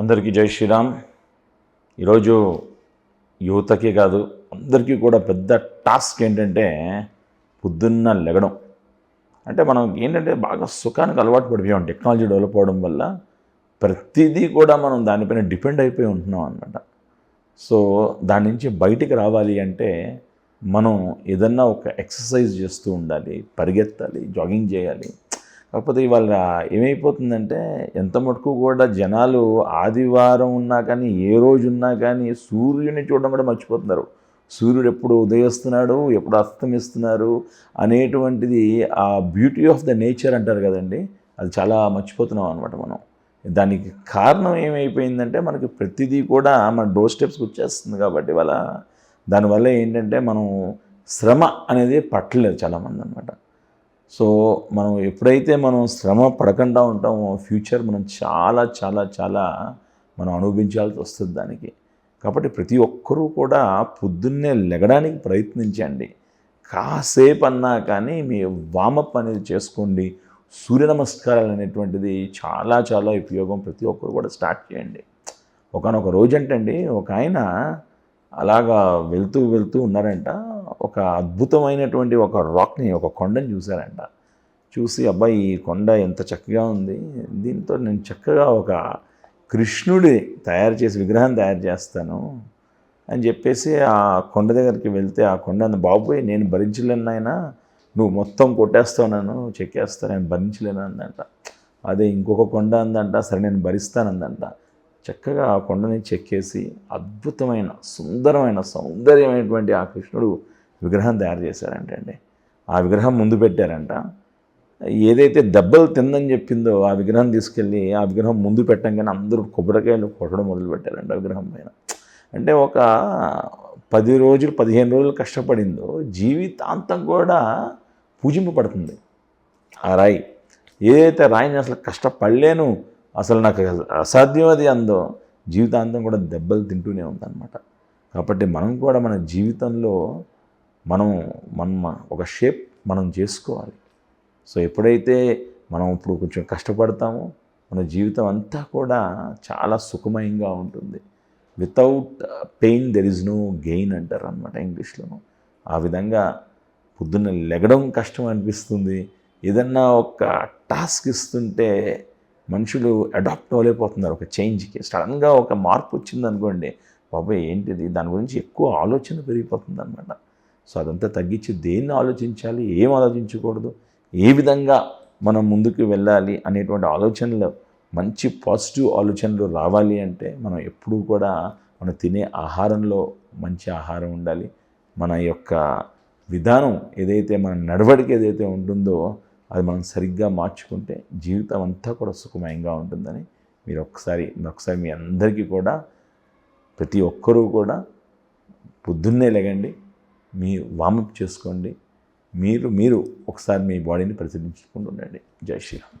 అందరికీ జై శ్రీరామ్. ఈరోజు యువతకి కాదు అందరికీ కూడా పెద్ద టాస్క్ ఏంటంటే పొద్దున్న లెగడం. అంటే మనం ఏంటంటే బాగా సుఖానికి అలవాటు పడిపోయాం టెక్నాలజీ డెవలప్ అవడం వల్ల ప్రతిదీ కూడా మనం దానిపైన డిపెండ్ అయిపోయి ఉంటున్నాం అనమాట సో దాని నుంచి బయటికి రావాలి అంటే మనం ఏదన్నా ఒక ఎక్సర్సైజ్ చేస్తూ ఉండాలి పరిగెత్తాలి జాగింగ్ చేయాలి. కాకపోతే ఇవాళ ఏమైపోతుందంటే ఎంత మటుకు కూడా జనాలు ఆదివారం ఉన్నా కానీ ఏ రోజు ఉన్నా కానీ సూర్యుని చూడడం కూడా మర్చిపోతున్నారు. సూర్యుడు ఎప్పుడు ఉదయిస్తున్నాడు ఎప్పుడు అస్తమిస్తున్నారు అనేటువంటిది ఆ బ్యూటీ ఆఫ్ ద నేచర్ అంటారు కదండి. అది చాలా మర్చిపోతున్నాం అనమాట మనం. దానికి కారణం ఏమైపోయిందంటే మనకి ప్రతిదీ కూడా మన డోర్ స్టెప్స్కి వచ్చేస్తుంది కాబట్టి వాళ్ళ దానివల్ల ఏంటంటే మనం శ్రమ అనేది పట్టలేదు చాలామంది అనమాట సో మనం ఎప్పుడైతే మనం శ్రమ పడకుండా ఉంటామో ఫ్యూచర్ మనం చాలా చాలా చాలా మనం అనుభవించాల్సి వస్తుంది దానికి. కాబట్టి ప్రతి ఒక్కరూ కూడా పొద్దున్నే లెగడానికి ప్రయత్నించండి. కాసేపు అన్నా కానీ మీ వామప్ అనేది చేసుకోండి. సూర్య నమస్కారాలు అనేటువంటిది చాలా చాలా ఉపయోగం. ప్రతి ఒక్కరు కూడా స్టార్ట్ చేయండి. ఒకనొక రోజు అంటండి ఒక ఆయన అలాగా వెళ్తూ వెళ్తూ ఉన్నారంట. ఒక అద్భుతమైనటువంటి ఒక రాక్ని ఒక కొండని చూశారంట. చూసి అబ్బాయి ఈ కొండ ఎంత చక్కగా ఉంది. దీంతో నేను చక్కగా ఒక కృష్ణుడి తయారు చేసి విగ్రహం తయారు చేస్తాను అని చెప్పేసి ఆ కొండ దగ్గరికి వెళ్తే ఆ కొండ అంత బాబోయ్ నేను భరించలేను నాయన నువ్వు మొత్తం కొట్టేస్తావు నన్ను నేను భరించలేను అందంట. అదే ఇంకొక కొండ అందంట సరే నేను భరిస్తానందంట చక్కగా ఆ కొండని చెక్కేసి అద్భుతమైన సుందరమైన సౌందర్యమైనటువంటి ఆ కృష్ణుడు విగ్రహం తయారు చేశారంట అండి ఆ విగ్రహం ముందు పెట్టారంట. ఏదైతే దెబ్బలు తిందని చెప్పిందో ఆ విగ్రహం తీసుకెళ్ళి ఆ విగ్రహం ముందు పెట్టంగానే అందరూ కొబ్బరికాయలు కొట్టడం మొదలు పెట్టారంట ఆ విగ్రహం పైన. అంటే ఒక పది రోజులు పదిహేను రోజులు కష్టపడిందో జీవితాంతం కూడా పూజింపబడుతుంది ఆ రాయి. ఏదైతే రాయిని అసలు కష్టపడలేను అసలు నాకు అసాధ్యం అది అందో జీవితాంతం కూడా దెబ్బలు తింటూనే ఉందన్నమాట. కాబట్టి మనం కూడా మన జీవితంలో మనం మన ఒక షేప్ మనం చేసుకోవాలి. సో ఎప్పుడైతే మనం ఇప్పుడు కొంచెం కష్టపడతామో మన జీవితం అంతా కూడా చాలా సుఖమయంగా ఉంటుంది. Without pain there is no gain అంటారు అనమాట ఇంగ్లీష్లో ఆ విధంగా పొద్దున్న లెగడం కష్టం అనిపిస్తుంది. ఏదన్నా ఒక టాస్క్ ఇస్తుంటే మనుషులు అడాప్ట్ అవ్వలేకపోతున్నారు. ఒక చేంజ్కి సడన్గా ఒక మార్పు వచ్చిందనుకోండి బాబాయ్ ఏంటిది? దాని గురించి ఎక్కువ ఆలోచన పెరిగిపోతుంది అనమాట సో అదంతా తగ్గించి దేన్ని ఆలోచించాలి ఏం ఆలోచించకూడదు ఏ విధంగా మనం ముందుకు వెళ్ళాలి అనేటువంటి ఆలోచనలు మంచి పాజిటివ్ ఆలోచనలు రావాలి అంటే మనం ఎప్పుడూ కూడా మనం తినే ఆహారంలో మంచి ఆహారం ఉండాలి. మన యొక్క విధానం ఏదైతే మన నడవడిక ఏదైతే ఉంటుందో అది మనం సరిగ్గా మార్చుకుంటే జీవితం అంతా కూడా సుఖమయంగా ఉంటుందని మీరు ఒకసారి ఒకసారి మీ అందరికీ కూడా ప్రతి ఒక్కరూ కూడా పొద్దున్నే లెగండి. మీ వామప్ చేసుకోండి. మీరు మీరు ఒకసారి మీ బాడీని పరిశీలించుకుంటూ ఉండండి. జై శ్రీరామ్.